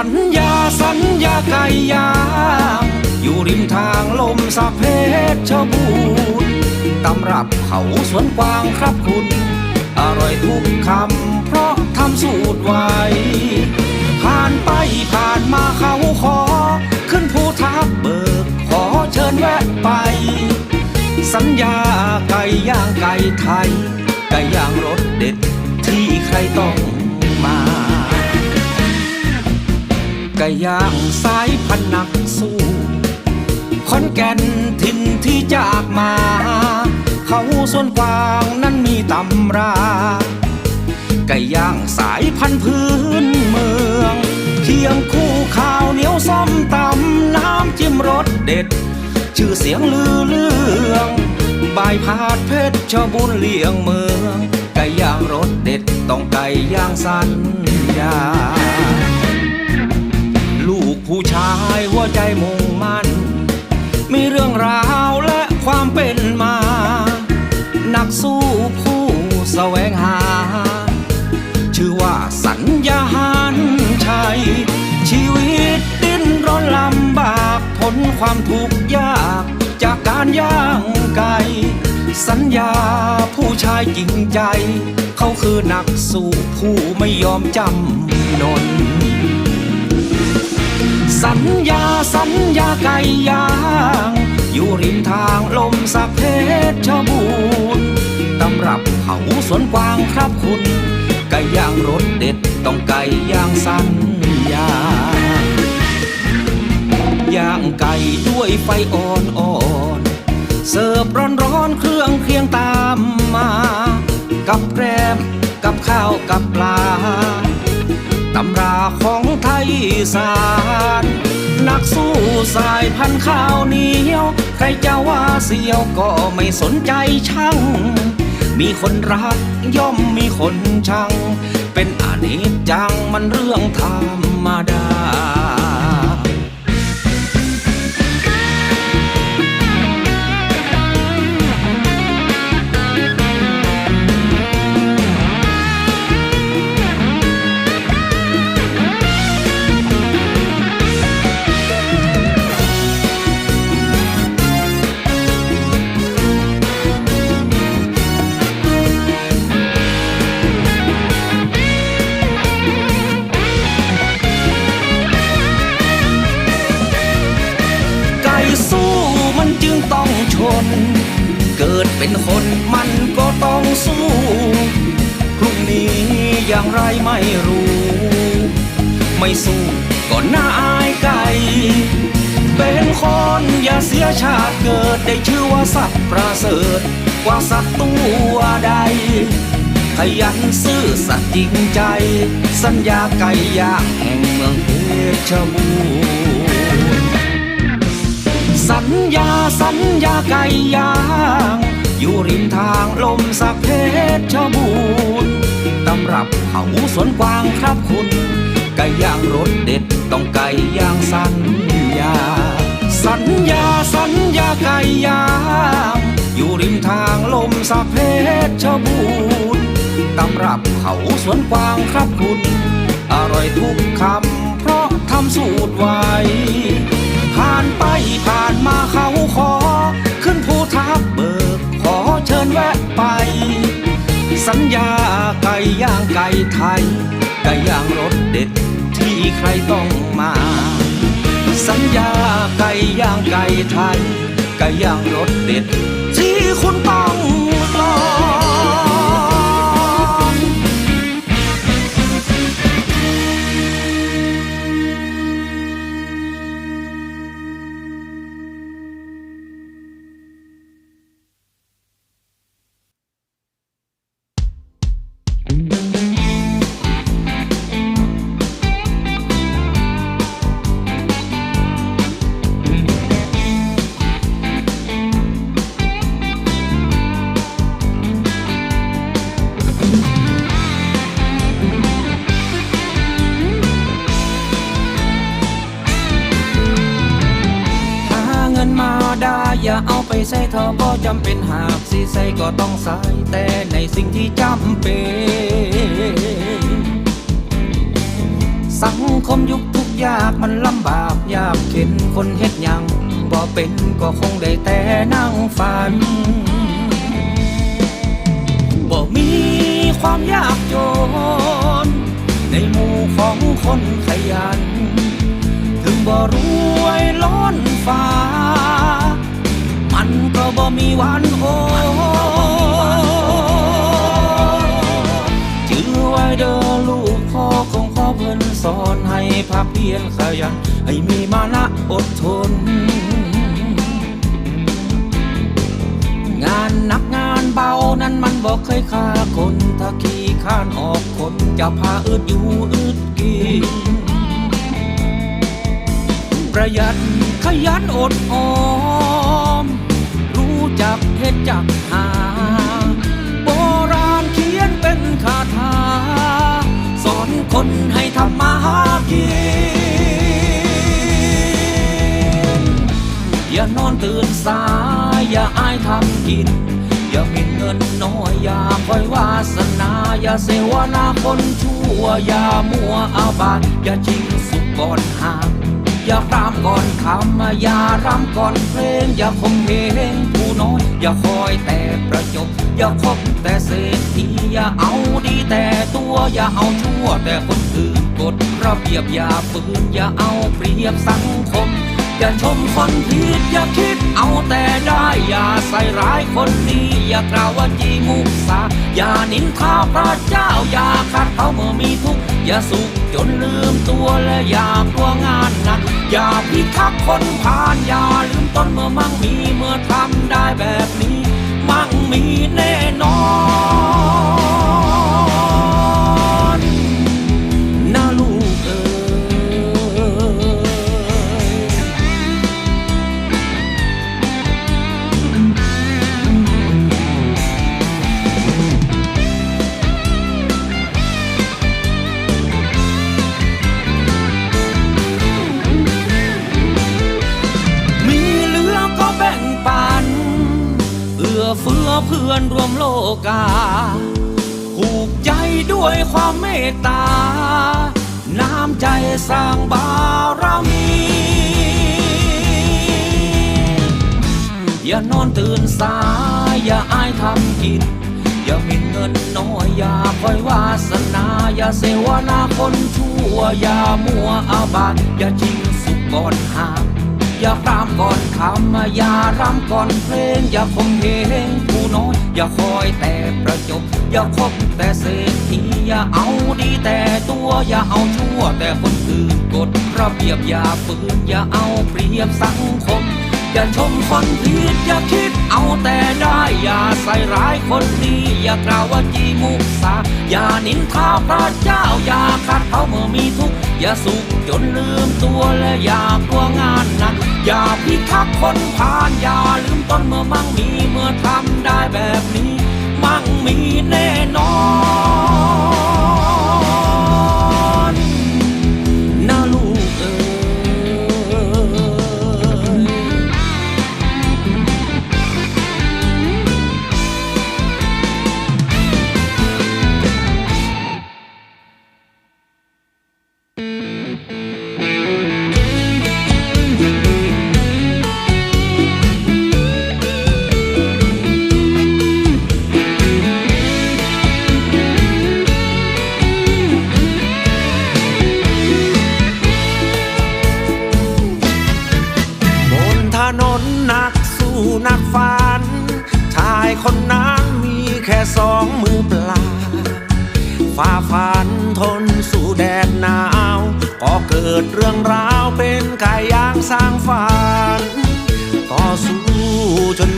ัญญาสัญญาไก่ย่างอยู่ริมทางลมสะเพชรบูรณ์ตำรับเขาสวนกวางครับคุณ อร่อยทุกคำเพราะทำสูตรไว้ผ่านไปผ่านมาเขาขอ ขึ้นภูทับเบิก ขอเชิญแวะไป สัญญาไก่ย่างไก่ไทย ไก่ย่างรสเด็ดที่ใครต้อง ก่ย่างสายพันนักสู้ขอนแก่นถิ่นที่จากมา เขาส่วนกวางนั้นมีตำรา ไก่ย่างสายพันพื้นเมือง เคียงคู่ข้าวเหนียวส้มตำน้ำจิ้มรสเด็ด ชื่อเสียงลือเรื่องบายพาดเพชรชบุญเลี้ยงเมือง ไก่ย่างรสเด็ดต้องไก่ย่างสัญญา ผู้ชายหัวใจมุ่งมั่น มีเรื่องราวและความเป็นมา นักสู้ผู้แสวงหา ชื่อว่าสัญญาหันชัย ชีวิตดิ้นรนลำบากพ้นความทุกข์ยากจากการย่างไก่สัญญาผู้ชายจริงใจ เขาคือนักสู้ผู้ไม่ยอมจำนน สัญญาสัญญาไก่ย่าง อยู่ริมทางลมสักเพชรบูรณ์ตำรับเขาสวนกวางครับคุณ ไก่ย่างรสเด็ดต้องไก่ย่างสัญญาย่างไก่ด้วยไฟอ่อนๆเสิร์ฟร้อนๆเครื่องเคียงตามมา กับแกรมกับข้าวกับปลา ตำราของไทยศาสานนักสู้สายพันข้าวเหนียว ใครจะว่าเสียวก็ไม่สนใจช่าง มีคนรักย่อมมีคนชัง เป็นอนิจจังมันเรื่องธรรมดา เป็นคนมันก็ต้องสู้พรุ่งนี้อย่างไรไม่รู้ ไม่สู้ก็น่าอายไก่เป็นคนอย่าเสียชาติเกิดได้ชื่อว่าสัตว์ประเสริฐกว่าสัตว์ตัวใด ขยันซื่อสัตย์จริงใจ สัญญาไก่ย่างแห่งเมืองเพชรบูรณ์สัญญาสัญญาไก่ย่าง อยู่ริมทางลมสักเพชรบูรณ์ตำรับเขาสวนกวางครับคุณไก่ย่างรสเด็ดต้องไก่ย่างสัญญา สัญญาสัญญาไก่ย่างอยู่ริมทางลมสักเพชรบูรณ์ตำรับเขาสวนกวางครับคุณ อร่อยทุกคำเพราะทำสูตรไว้ผ่านไปผ่านมาเขาขอ ขึ้นภูทับเบิก เชิญแวะไป สัญญาไก่ย่างไก่ไทย ไก่ย่างรสเด็ดที่ใครต้องมา สัญญาไก่ย่างไก่ไทย ไก่ย่างรสเด็ด เงินมาอย่าเอาไปใส่ทอบ่จำเป็นหากสิใส่ก็ต้องใส่แต่ในสิ่งที่จำเป็น สังคมยุคทุกยากมันลำบากยากเข็นคนเฮ็ดยังบ่เป็นก็คงได้แต่นั่งฝันบ่มีความยากจน ในหมู่ของคนขยัน ถึงบ่รวยล้นฟ้ามัน มีวันโอจื้อไว้เด้อลูกพ่อคงขอเพิ่นสอนให้ภาคเพียรขยัน ให้มีมานะอดทน งานนักงานเบานั้นมันบอกเคยฆ่าคนถ้าขี้ข้านออกคนจะพาอึดอยู่อึดกินประหยัดขยันอดออม เฮ็ดจักหา โบราณเขียนเป็นคาถา สอนคนให้ทำมาหากิน อย่านอนตื่นสาย อย่าอายทำกิน อย่าเห็นเงินน้อย อย่าคอยวาสนา อย่าเสวนาคนชั่ว อย่ามัวอาบาดอย่าชิงสุกก่อนหาง อย่ารามก่อนคำอย่ารำก่อนเพลง อย่าคงเหงผู้น้อย อย่าคอยแต่ประจบ อย่าคบแต่เศรษฐีอย่าเอาดีแต่ตัวอย่าเอาชั่วแต่คนอื่นกฎระเบียบอย่าฝืนอย่าเอาเปรียบสังคม อย่าชมคนผิดอย่าคิดเอาแต่ได้อย่าใส่ร้ายคนดีอย่ากล่าวว่าจีมุสาอย่านินทาพระเจ้าอย่าขัดเขาเมื่อมีทุกข์อย่าสุขจนลืมตัวและอย่ากลัวงานหนักอย่าพิทักษ์คนผ่านอย่าลืมต้นเมื่อมั่งมีเมื่อทำได้แบบนี้ มั่งมีแน่นอน พื่อนรวมโลกา ผูกใจด้วยความเมตตา น้ำใจสร้างบารมี อย่านอนตื่นสาย อย่าอายทำกิน อย่าหมินเงินน้อย อย่าคอยวาสนา อย่าเสวนาคนชั่ว อย่ามัวอาบาดอย่าชิงสุกก่อนหาง อย่ารามก่อนคำอย่ารำก่อนเพลง อย่าคมเหงผู้น้อย อย่าคอยแต่ประจบ อย่าคบแต่เศรษฐีอย่าเอาดีแต่ตัวอย่าเอาชั่วแต่คนอื่นกฎระเบียบอย่าฝืนอย่าเอาเปรียบสังคม อย่าชมคนผิดอย่าคิดเอาแต่ได้อย่าใส่ร้ายคนดีอย่ากล่าวว่าจีมุสาอย่านินทาพระเจ้าอย่าขัดเขาเมื่อมีทุกข์ อย่าสุขจนลืมตัวและอย่ากลัวงานหนัก อย่าพิทักษ์คนผ่าน อย่าลืมต้นเมื่อมั่งมีเมื่อทำได้แบบนี้ มั่งมีแน่นอน นนนักสู้นักฝัน ชายคนนั้นมีแค่สองมือเปล่าฝ่าฟันทนสู้แดดหนาว ก็เกิดเรื่องราวเป็นกายยางสร้างฝัน ต่อสู้จน